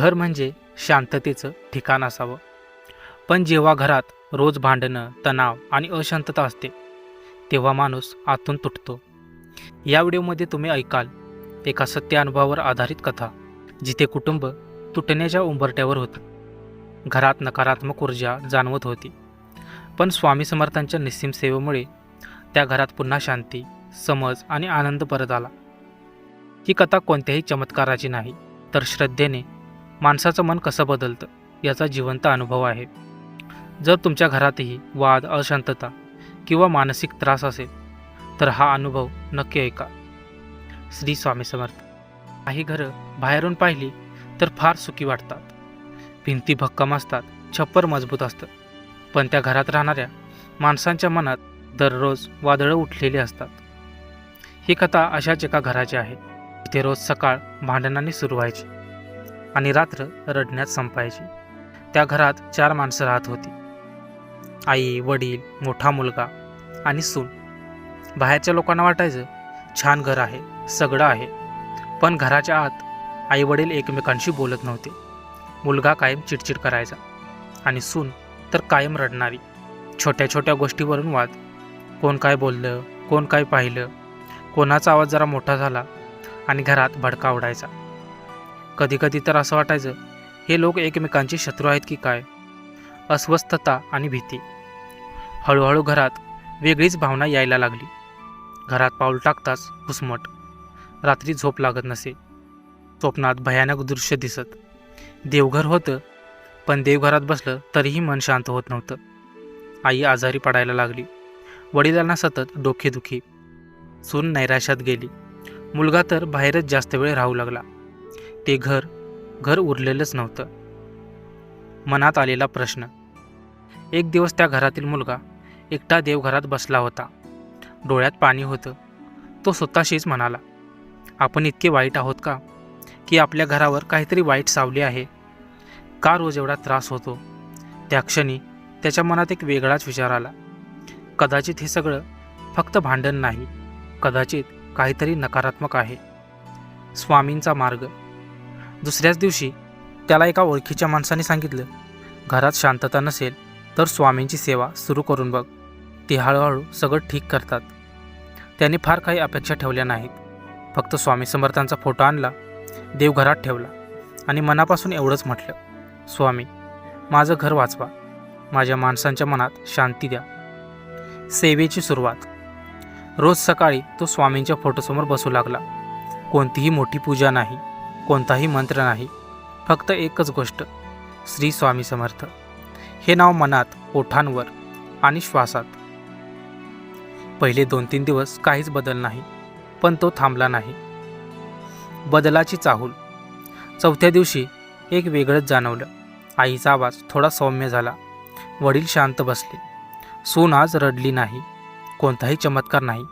घर म्हणजे शांततेचं ठिकाण असावं. पण जेव्हा घरात रोज भांडणं तणाव आणि अशांतता असते तेव्हा माणूस आतून तुटतो. या व्हिडिओमध्ये तुम्ही ऐकाल एका सत्य अनुभवावर आधारित कथा जिथे कुटुंब तुटण्याच्या उंबरट्यावर होतं. घरात नकारात्मक ऊर्जा जाणवत होती. पण स्वामी समर्थांच्या निस्सीम सेवेमुळे त्या घरात पुन्हा शांती समज आणि आनंद परत आला. ही कथा कोणत्याही चमत्काराची नाही तर श्रद्धेने माणसाचं मन कसं बदलतं याचा जिवंत अनुभव आहे. जर तुमच्या घरातही वाद अशांतता किंवा मानसिक त्रास असेल तर हा अनुभव नक्की ऐका. श्री स्वामी समर्थ. काही घरं बाहेरून पाहिली तर फार सुखी वाटतात. भिंती भक्कम असतात छप्पर मजबूत असतं पण त्या घरात राहणाऱ्या माणसांच्या मनात दररोज वादळं उठलेली असतात. ही कथा अशाच एका घराची आहे. तिथे रोज सकाळ भांडणाने सुरू व्हायची. आणि रात्र रडण्यात संपायची. त्या घरात चार माणसं राहत होती. आई वडील मोठा मुलगा आणि सून. बाहेरच्या लोकांना वाटायचं छान घर आहे सगळं आहे. पण घराच्या आत आई वडील एकमेकांशी बोलत नव्हते. मुलगा कायम चिडचिड करायचा आणि सून तर कायम रडणारी. छोट्या छोट्या गोष्टीवरून वाद. कोण काय बोललं कोण काय पाहिलं कोणाचा आवाज जरा मोठा झाला आणि घरात भडका उडायचा. कधीकधी तर असं वाटायचं हे लोक एकमेकांचे शत्रू आहेत की काय? अस्वस्थता आणि भीती. हळूहळू घरात वेगळीच भावना यायला लागली. घरात पाऊल टाकताच घुसमट. रात्री झोप लागत नसे. स्वप्नात भयानक दृश्य दिसत. देवघर होतं पण देवघरात बसलं तरीही मन शांत होत नव्हतं. आई आजारी पडायला लागली. वडिलांना सतत डोकेदुखी. सून नैराश्यात गेली. मुलगा तर बाहेरच जास्त वेळ राहू लागला. ते घर घर उरलेलंच नव्हतं. मनात आलेला प्रश्न. एक दिवस त्या घरातील मुलगा एकटा देवघरात बसला होता. डोळ्यात पाणी होतं. तो स्वतःशीच म्हणाला आपण इतके वाईट आहोत का? की आपल्या घरावर काहीतरी वाईट सावली आहे. का रोज एवढा त्रास होतो? त्या क्षणी त्याच्या मनात एक वेगळाच विचार आला. कदाचित हे सगळं फक्त भांडण नाही. कदाचित काहीतरी नकारात्मक आहे. स्वामींचा मार्ग दुसऱ्याच दिवशी त्याला एका ओळखीच्या माणसाने सांगितलं घरात शांतता नसेल तर स्वामींची सेवा सुरू करून बघ. ते हळूहळू सगळं ठीक करतात. त्याने फार काही अपेक्षा ठेवल्या नाहीत. फक्त स्वामी समर्थांचा फोटो आणला देवघरात ठेवला आणि मनापासून एवढंच म्हटलं स्वामी माझं घर वाचवा. माझ्या माणसांच्या मनात शांती द्या. सेवेची सुरुवात. रोज सकाळी तो स्वामींच्या फोटोसमोर बसू लागला. कोणतीही मोठी पूजा नाही. कोणताही मंत्र नाही फक्त एकच गोष्ट श्री स्वामी समर्थ. हे नाव मनात ओठांवर आणि श्वासात. पहिले दोन तीन दिवस काहीच बदल नाही पण तो थांबला नाही. बदलाची चाहूल. चौथ्या दिवशी एक वेगळंच जाणवलं. आईचा आवाज थोडा सौम्य झाला. वडील शांत बसले. सून आज रडली नाही कोणताही चमत्कार नाही.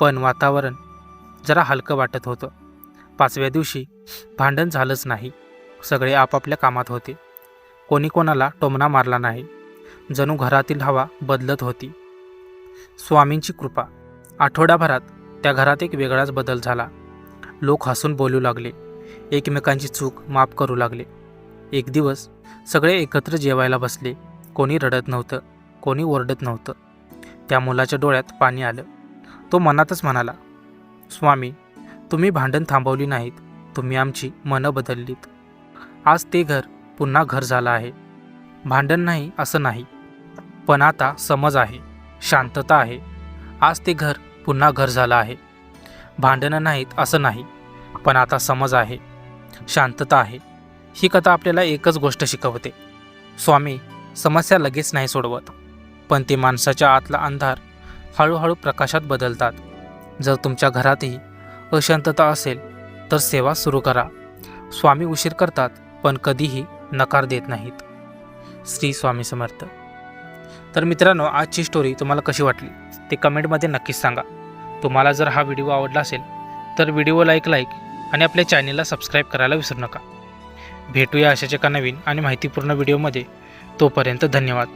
पण वातावरण जरा हलकं वाटत होतं. पाचव्या दिवशी भांडण झालंच नाही. सगळे आपापल्या कामात होते. कोणी कोणाला टोमणा मारला नाही. जणू घरातील हवा बदलत होती. स्वामींची कृपा. आठवड्याभरात त्या घरात एक वेगळाच बदल झाला. लोक हसून बोलू लागले. एकमेकांची चूक माफ करू लागले. एक दिवस सगळे एकत्र जेवायला बसले. कोणी रडत नव्हतं. कोणी ओरडत नव्हतं. त्या मुलाच्या डोळ्यात पाणी आलं. तो मनातच म्हणाला स्वामी तुम्ही भांडण थांबवली नाहीत. तुम्ही आमची मनं बदललीत. आज ते घर पुन्हा घर झालं आहे. भांडण नाही असं नाही. पण आता समज आहे. शांतता आहे. आज ते घर पुन्हा घर झालं आहे. भांडणं नाहीत असं नाही. पण आता समज आहे. शांतता आहे. ही कथा आपल्याला एकच गोष्ट शिकवते. स्वामी समस्या लगेच नाही सोडवत. पण ते माणसाच्या आतला अंधार हळूहळू प्रकाशात बदलतात. जर तुमच्या घरातही अशांतता असेल तर सेवा सुरू करा. स्वामी उशीर करतात पण कधीही नकार देत नाहीत. श्री स्वामी समर्थ. तर मित्रांनो आजची स्टोरी तुम्हाला कशी वाटली? ते कमेंटमध्ये नक्कीच सांगा. तुम्हाला जर हा व्हिडिओ आवडला असेल तर व्हिडिओला एक लाईक आणि आपल्या चॅनेलला सबस्क्राईब करायला विसरू नका. भेटूया अशाच एका नवीन आणि माहितीपूर्ण व्हिडिओमध्ये तोपर्यंत धन्यवाद.